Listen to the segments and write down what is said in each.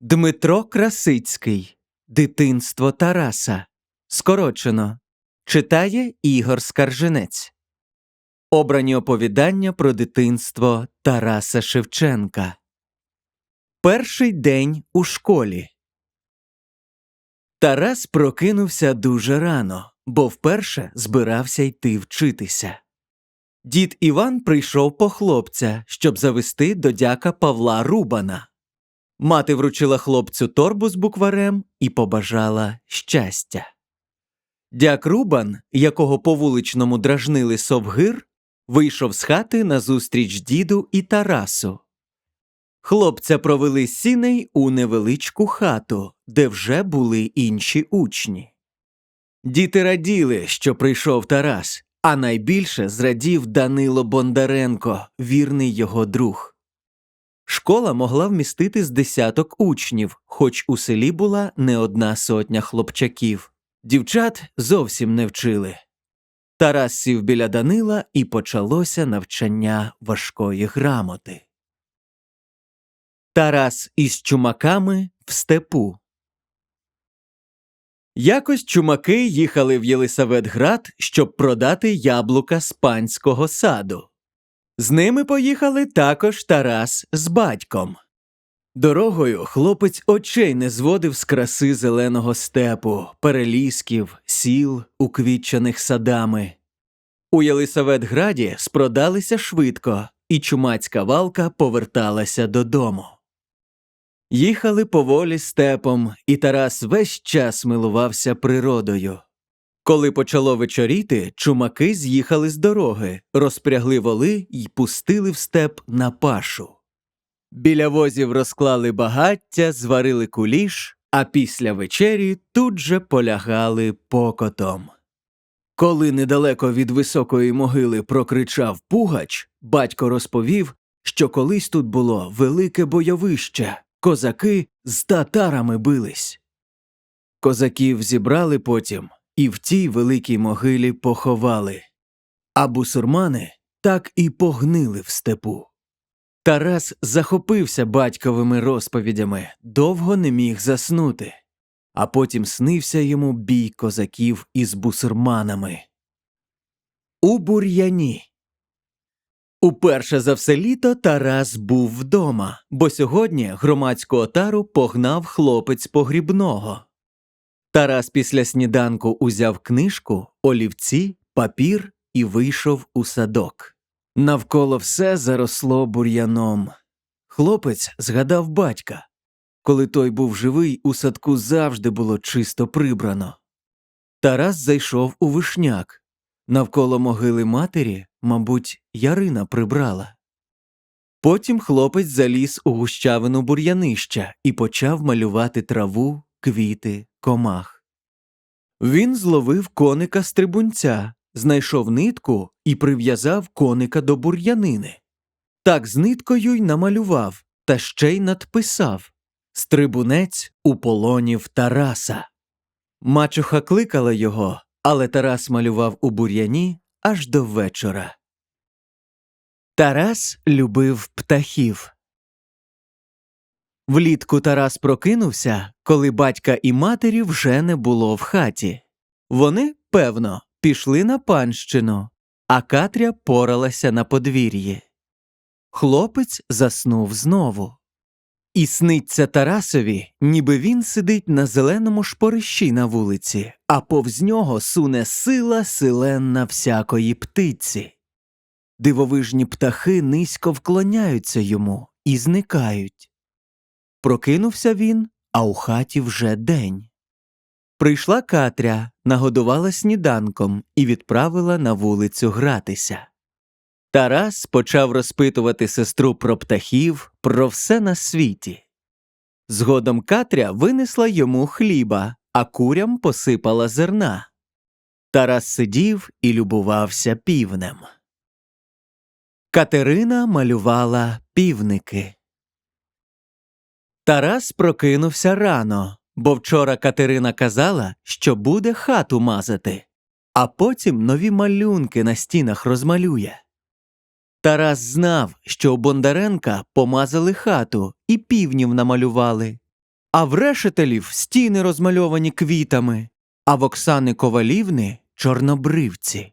Дмитро Красицький Дитинство Тараса. Скорочено. Читає Ігор Скарженець. Обрані оповідання про дитинство Тараса Шевченка. Перший день у школі. Тарас прокинувся дуже рано, бо вперше збирався йти вчитися. Дід Іван прийшов по хлопця, щоб завести до дяка Павла Рубана. Мати вручила хлопцю торбу з букварем і побажала щастя. Дяк Рубан, якого по вуличному дражнили совгир, вийшов з хати назустріч діду і Тарасу. Хлопця провели сіней у невеличку хату, де вже були інші учні. Діти раділи, що прийшов Тарас, а найбільше зрадів Данило Бондаренко, вірний його друг. Школа могла вмістити з десяток учнів, хоч у селі була не одна сотня хлопчаків. Дівчат зовсім не вчили. Тарас сів біля Данила і почалося навчання важкої грамоти. Тарас із чумаками в степу. Якось чумаки їхали в Єлисаветград, щоб продати яблука з панського саду. З ними поїхали також Тарас з батьком. Дорогою хлопець очей не зводив з краси зеленого степу, перелісків, сіл, уквітчених садами. У Єлисаветграді спродалися швидко, і чумацька валка поверталася додому. Їхали поволі степом, і Тарас весь час милувався природою. Коли почало вечоріти, чумаки з'їхали з дороги, розпрягли воли й пустили в степ на пашу. Біля возів розклали багаття, зварили куліш, а після вечері тут же полягали покотом. Коли недалеко від високої могили прокричав пугач, батько розповів, що колись тут було велике бойовище, козаки з татарами бились. Козаків зібрали потім і в тій великій могилі поховали, а бусурмани так і погнили в степу. Тарас захопився батьковими розповідями, довго не міг заснути, а потім снився йому бій козаків із бусурманами. У бур'яні. Уперше за все літо Тарас був вдома, бо сьогодні громадську отару погнав хлопець погрібного. Тарас після сніданку узяв книжку, олівці, папір і вийшов у садок. Навколо все заросло бур'яном. Хлопець згадав батька. Коли той був живий, у садку завжди було чисто прибрано. Тарас зайшов у вишняк. Навколо могили матері, мабуть, Ярина прибрала. Потім хлопець заліз у гущавину бур'янища і почав малювати траву, квіти, комах. Він зловив коника стрибунця, знайшов нитку і прив'язав коника до бур'янини. Так з ниткою й намалював, та ще й надписав Стрибунець у полоні в Тараса. Мачуха кликала його, але Тарас малював у бур'яні аж до вечора. Тарас любив птахів. Влітку Тарас прокинувся, коли батька і матері вже не було в хаті. Вони, певно, пішли на панщину, а Катря поралася на подвір'ї. Хлопець заснув знову. І сниться Тарасові, ніби він сидить на зеленому шпорищі на вулиці, а повз нього суне сила силенна всякої птиці. Дивовижні птахи низько вклоняються йому і зникають. Прокинувся він, а у хаті вже день. Прийшла Катря, нагодувала сніданком і відправила на вулицю гратися. Тарас почав розпитувати сестру про птахів, про все на світі. Згодом Катря винесла йому хліба, а курям посипала зерна. Тарас сидів і любувався півнем. Катерина малювала півники. Тарас прокинувся рано, бо вчора Катерина казала, що буде хату мазати, а потім нові малюнки на стінах розмалює. Тарас знав, що у Бондаренка помазали хату і півнів намалювали, а в решетелів стіни розмальовані квітами, а в Оксани Ковалівни чорнобривці.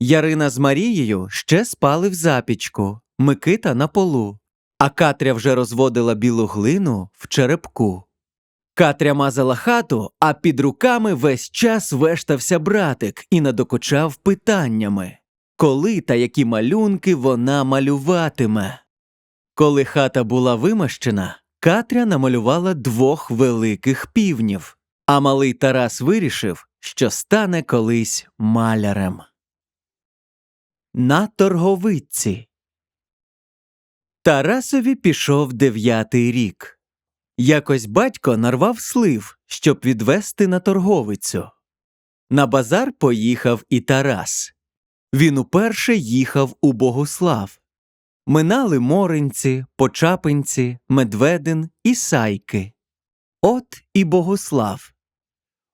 Ярина з Марією ще спали в запічку, Микита на полу, а Катря вже розводила білу глину в черепку. Катря мазала хату, а під руками весь час вештався братик і надокучав питаннями, коли та які малюнки вона малюватиме. Коли хата була вимащена, Катря намалювала двох великих півнів, а малий Тарас вирішив, що стане колись малярем. На торговиці Тарасові пішов дев'ятий рік. Якось батько нарвав слив, щоб відвести на торговицю. На базар поїхав і Тарас. Він уперше їхав у Богуслав. Минали Моринці, Почапинці, Медведин і Сайки. От і Богуслав.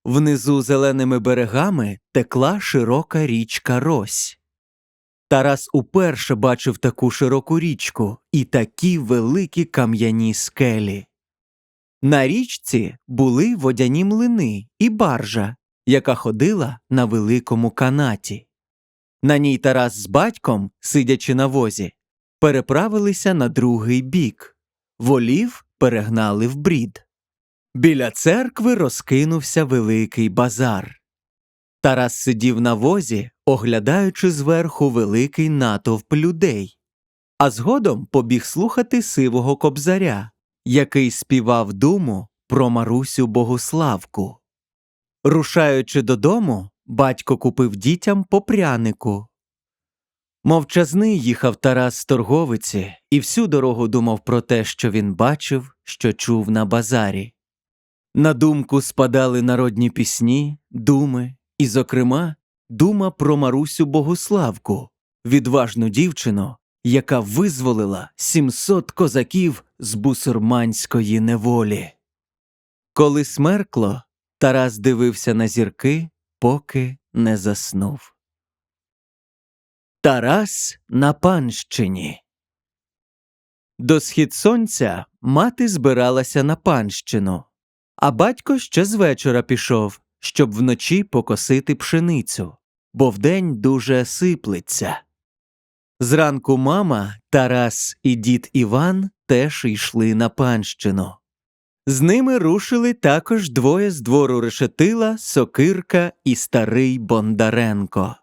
Внизу зеленими берегами текла широка річка Рось. Тарас уперше бачив таку широку річку і такі великі кам'яні скелі. На річці були водяні млини і баржа, яка ходила на великому канаті. На ній Тарас з батьком, сидячи на возі, переправилися на другий бік. Волів перегнали в брід. Біля церкви розкинувся великий базар. Тарас сидів на возі, оглядаючи зверху великий натовп людей, а згодом побіг слухати сивого кобзаря, який співав думу про Марусю Богуславку. Рушаючи додому, батько купив дітям по прянику. Мовчазний їхав Тарас з торговиці і всю дорогу думав про те, що він бачив, що чув на базарі. На думку спадали народні пісні, думи, і, зокрема, дума про Марусю Богуславку, відважну дівчину, яка визволила 700 козаків з бусурманської неволі. Коли смеркло, Тарас дивився на зірки, поки не заснув. Тарас на панщині. До схід сонця мати збиралася на панщину, а батько ще з вечора пішов, щоб вночі покосити пшеницю, бо вдень дуже сиплеться. Зранку мама, Тарас і дід Іван теж йшли на панщину. З ними рушили також двоє з двору решетила, сокирка і старий Бондаренко.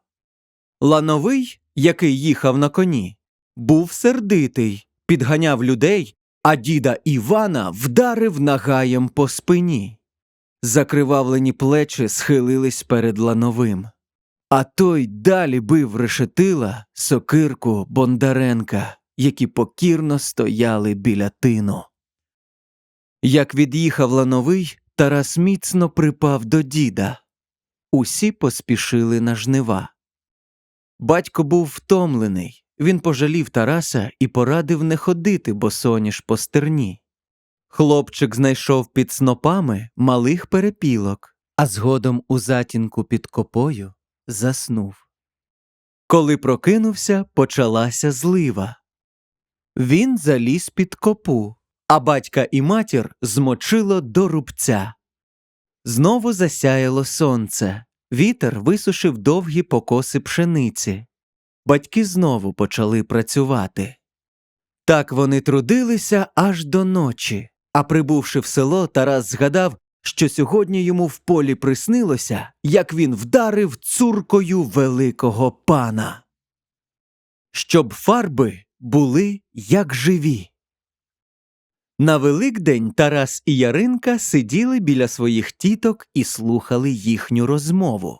Лановий, який їхав на коні, був сердитий, підганяв людей, а діда Івана вдарив нагаєм по спині. Закривавлені плечі схилились перед лановим. А той далі бив решетила, сокирку, Бондаренка, які покірно стояли біля тину. Як від'їхав лановий, Тарас міцно припав до діда. Усі поспішили на жнива. Батько був втомлений. Він пожалів Тараса і порадив не ходити босоніж по стерні. Хлопчик знайшов під снопами малих перепілок, а згодом у затінку під копою заснув. Коли прокинувся, почалася злива. Він заліз під копу, а батька і матір змочило до рубця. Знову засяяло сонце, вітер висушив довгі покоси пшениці. Батьки знову почали працювати. Так вони трудилися аж до ночі, а прибувши в село, Тарас згадав, що сьогодні йому в полі приснилося, як він вдарив цуркою великого пана. Щоб фарби були як живі. На Великдень Тарас і Яринка сиділи біля своїх тіток і слухали їхню розмову.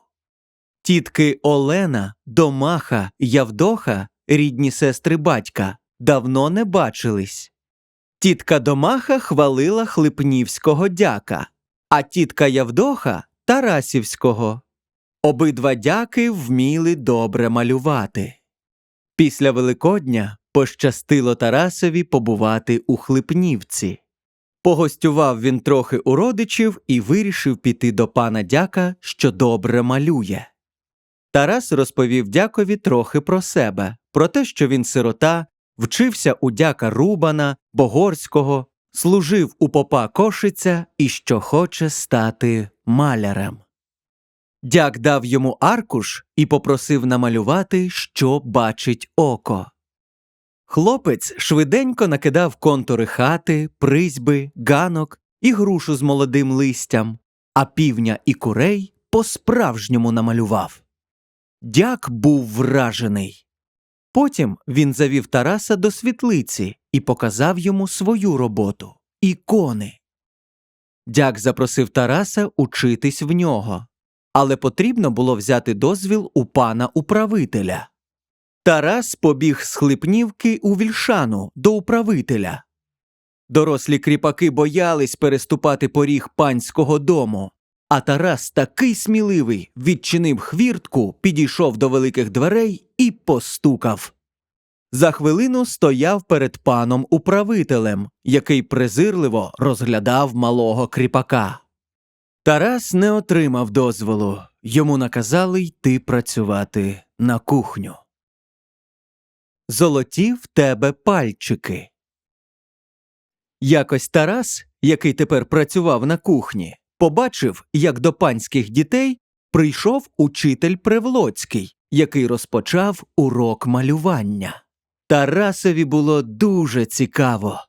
Тітки Олена, Домаха, Явдоха, рідні сестри батька, давно не бачились. Тітка Домаха хвалила Хлипнівського дяка, а тітка Явдоха Тарасівського. Обидва дяки вміли добре малювати. Після Великодня пощастило Тарасові побувати у Хлипнівці. Погостював він трохи у родичів і вирішив піти до пана дяка, що добре малює. Тарас розповів дякові трохи про себе, про те, що він сирота, вчився у дяка Рубана, Богорського, служив у попа Кошиця і що хоче стати малярем. Дяк дав йому аркуш і попросив намалювати, що бачить око. Хлопець швиденько накидав контури хати, призьби, ганок і грушу з молодим листям, а півня і курей по-справжньому намалював. Дяк був вражений. Потім він завів Тараса до світлиці і показав йому свою роботу ікони. Дяк запросив Тараса учитись в нього, але потрібно було взяти дозвіл у пана управителя. Тарас побіг з Хлипнівки у вільшану до управителя. Дорослі кріпаки боялись переступати поріг панського дому, а Тарас такий сміливий відчинив хвіртку, підійшов до великих дверей і постукав. За хвилину стояв перед паном управителем, який презирливо розглядав малого кріпака. Тарас не отримав дозволу, йому наказали йти працювати на кухню. Золоті в тебе пальчики. Якось Тарас, який тепер працював на кухні, побачив, як до панських дітей прийшов учитель Превлоцький, який розпочав урок малювання. Тарасові було дуже цікаво.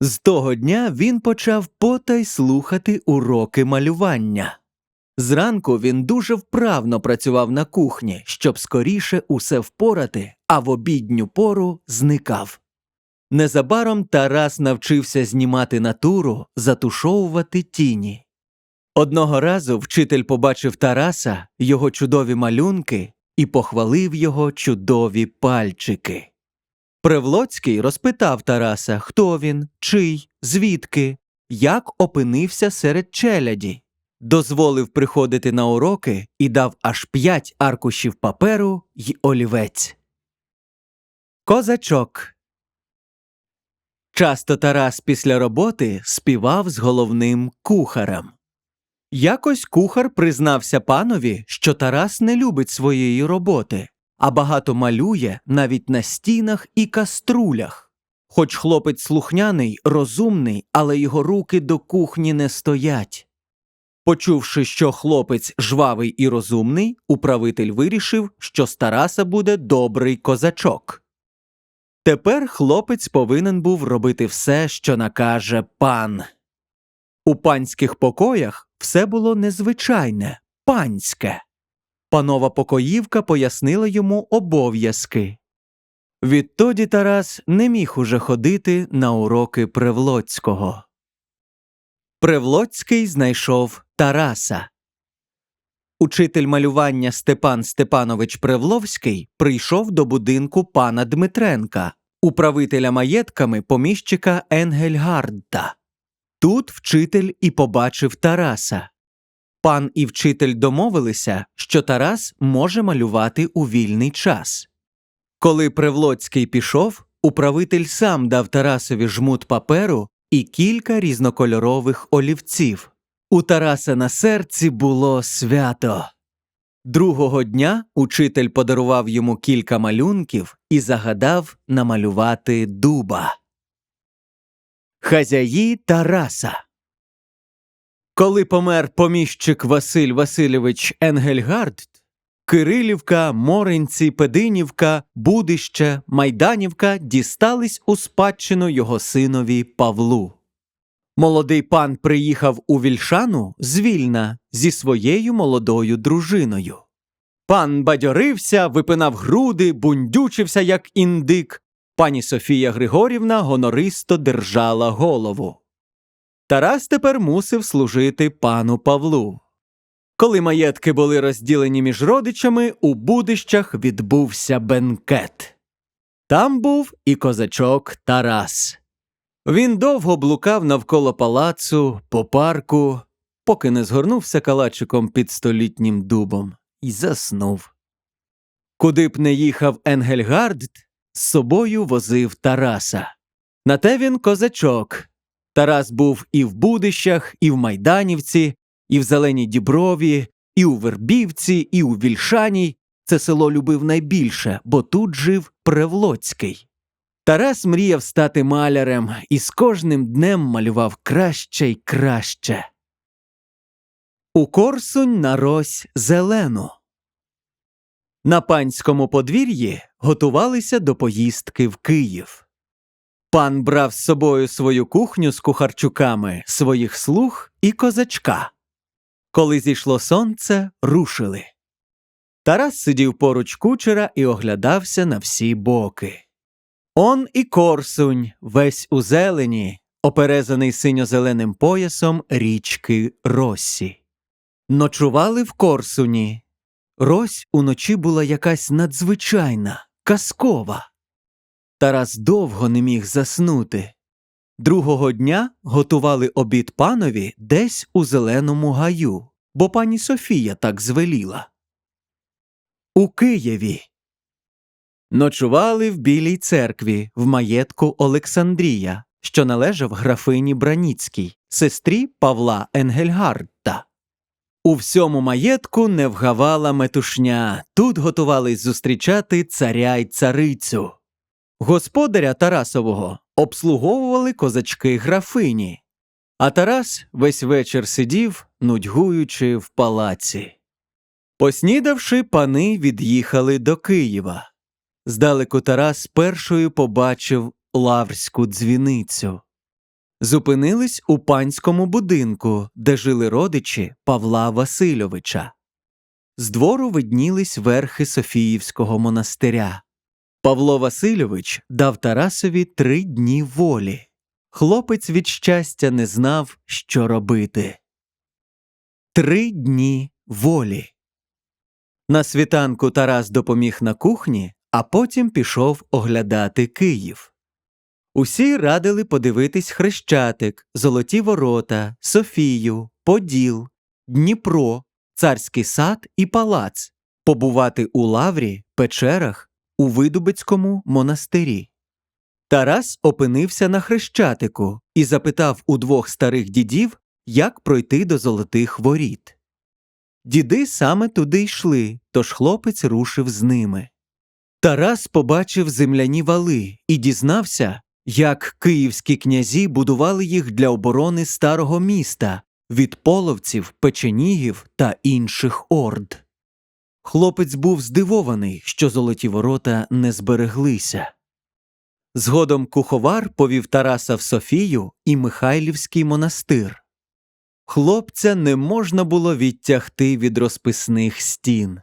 З того дня він почав потай слухати уроки малювання. Зранку він дуже вправно працював на кухні, щоб скоріше усе впорати, а в обідню пору зникав. Незабаром Тарас навчився знімати натуру, затушовувати тіні. Одного разу вчитель побачив Тараса, його чудові малюнки і похвалив його чудові пальчики. Превлоцький розпитав Тараса, хто він, чий, звідки, як опинився серед челяді, дозволив приходити на уроки і дав аж п'ять аркушів паперу й олівець. Козачок Часто Тарас після роботи співав з головним кухарем. Якось кухар признався панові, що Тарас не любить своєї роботи, а багато малює навіть на стінах і каструлях. Хоч хлопець слухняний, розумний, але його руки до кухні не стоять. Почувши, що хлопець жвавий і розумний, управитель вирішив, що з Тараса буде добрий козачок. Тепер хлопець повинен був робити все, що накаже пан. У панських покоях все було незвичайне, панське. Панова покоївка пояснила йому обов'язки. Відтоді Тарас не міг уже ходити на уроки Превлоцького. Превлоцький знайшов Тараса. Учитель малювання Степан Степанович Превловський прийшов до будинку пана Дмитренка, управителя маєтками поміщика Енгельгардта. Тут вчитель і побачив Тараса. Пан і вчитель домовилися, що Тарас може малювати у вільний час. Коли Превлоцький пішов, управитель сам дав Тарасові жмут паперу і кілька різнокольорових олівців. У Тараса на серці було свято. Другого дня учитель подарував йому кілька малюнків і загадав намалювати дуба. Хазяї Тараса Коли помер поміщик Василь Васильович Енгельгард, Кирилівка, Моринці, Пединівка, Будище, Майданівка дістались у спадщину його синові Павлу. Молодий пан приїхав у Вільшану з Вільна зі своєю молодою дружиною. Пан бадьорився, випинав груди, бундючився, як індик. Пані Софія Григорівна гонористо держала голову. Тарас тепер мусив служити пану Павлу. Коли маєтки були розділені між родичами, у будищах відбувся бенкет. Там був і козачок Тарас. Він довго блукав навколо палацу, по парку, поки не згорнувся калачиком під столітнім дубом і заснув. Куди б не їхав Енгельгард, з собою возив Тараса. На те він козачок. Тарас був і в Будищах, і в Майданівці, і в Зеленій Діброві, і у Вербівці, і у Вільшаній. Це село любив найбільше, бо тут жив Превлоцький. Тарас мріяв стати малярем і з кожним днем малював краще й краще. У Корсунь на рось зелену. На панському подвір'ї готувалися до поїздки в Київ. Пан брав з собою свою кухню з кухарчуками, своїх слуг і козачка. Коли зійшло сонце, рушили. Тарас сидів поруч кучера і оглядався на всі боки. Он і корсунь, весь у зелені, оперезаний синьо-зеленим поясом річки Россі. Ночували в корсуні. Рось уночі була якась надзвичайна, казкова. Тарас довго не міг заснути. Другого дня готували обід панові десь у зеленому гаю, бо пані Софія так звеліла. У Києві. Ночували в Білій церкві в маєтку Олександрія, що належав графині Браніцькій, сестрі Павла Енгельгардта. У всьому маєтку не вгавала метушня. Тут готувались зустрічати царя й царицю. Господаря Тарасового обслуговували козачки графині, а Тарас весь вечір сидів, нудьгуючи в палаці. Поснідавши, пани від'їхали до Києва. Здалеку Тарас першою побачив лаврську дзвіницю. Зупинились у панському будинку, де жили родичі Павла Васильовича. З двору виднілись верхи Софіївського монастиря. Павло Васильович дав Тарасові три дні волі. Хлопець від щастя не знав, що робити. Три дні волі. На світанку Тарас допоміг на кухні, а потім пішов оглядати Київ. Усі радили подивитись Хрещатик, Золоті Ворота, Софію, Поділ, Дніпро, Царський сад і палац, побувати у лаврі, печерах, у Видубицькому монастирі. Тарас опинився на Хрещатику і запитав у двох старих дідів, як пройти до золотих воріт. Діди саме туди йшли, тож хлопець рушив з ними. Тарас побачив земляні вали і дізнався, як київські князі будували їх для оборони старого міста від половців, печенігів та інших орд. Хлопець був здивований, що золоті ворота не збереглися. Згодом куховар повів Тараса в Софію і Михайлівський монастир. Хлопця не можна було відтягти від розписних стін.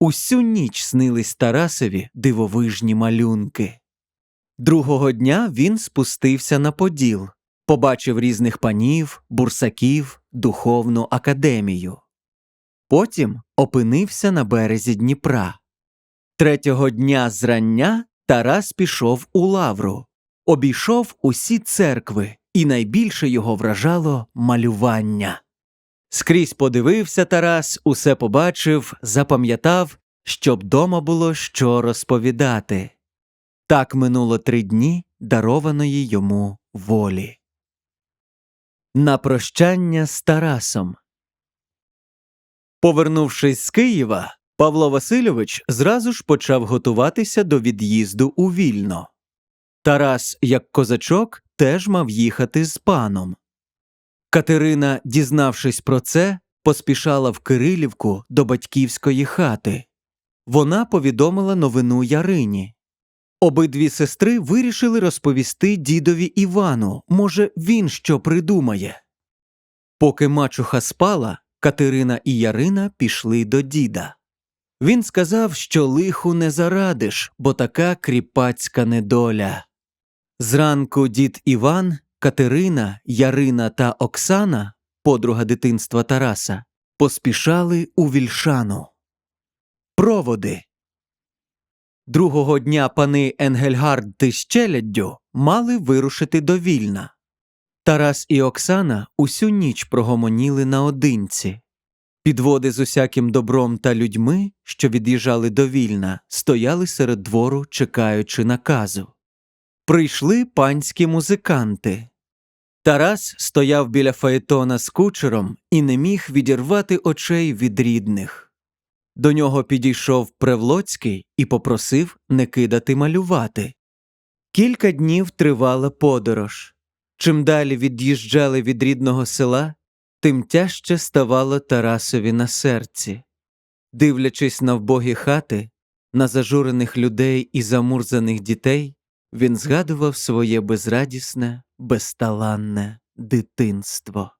Усю ніч снились Тарасові дивовижні малюнки. Другого дня він спустився на Поділ, побачив різних панів, бурсаків, духовну академію. Потім опинився на березі Дніпра. Третього дня зрання Тарас пішов у лавру, обійшов усі церкви, і найбільше його вражало малювання. Скрізь подивився Тарас, усе побачив, запам'ятав, щоб дома було що розповідати. Так минуло три дні дарованої йому волі. На прощання з Тарасом. Повернувшись з Києва, Павло Васильович зразу ж почав готуватися до від'їзду у вільно. Тарас, як козачок, теж мав їхати з паном. Катерина, дізнавшись про це, поспішала в Кирилівку до батьківської хати. Вона повідомила новину Ярині. Обидві сестри вирішили розповісти дідові Івану, може, він що придумає. Поки мачуха спала, Катерина і Ярина пішли до діда. Він сказав, що лиху не зарадиш, бо така кріпацька недоля. Зранку дід Іван, Катерина, Ярина та Оксана, подруга дитинства Тараса, поспішали у вільшану. Проводи. Другого дня пани Енгельгард з челяддю мали вирушити до Вільна. Тарас і Оксана усю ніч прогомоніли наодинці. Підводи з усяким добром та людьми, що від'їжджали до Вільна, стояли серед двору, чекаючи наказу. Прийшли панські музиканти. Тарас стояв біля фаетона з кучером і не міг відірвати очей від рідних. До нього підійшов Превлоцький і попросив не кидати малювати. Кілька днів тривала подорож. Чим далі від'їжджали від рідного села, тим тяжче ставало Тарасові на серці. Дивлячись на вбогі хати, на зажурених людей і замурзаних дітей, він згадував своє безрадісне, безталанне дитинство.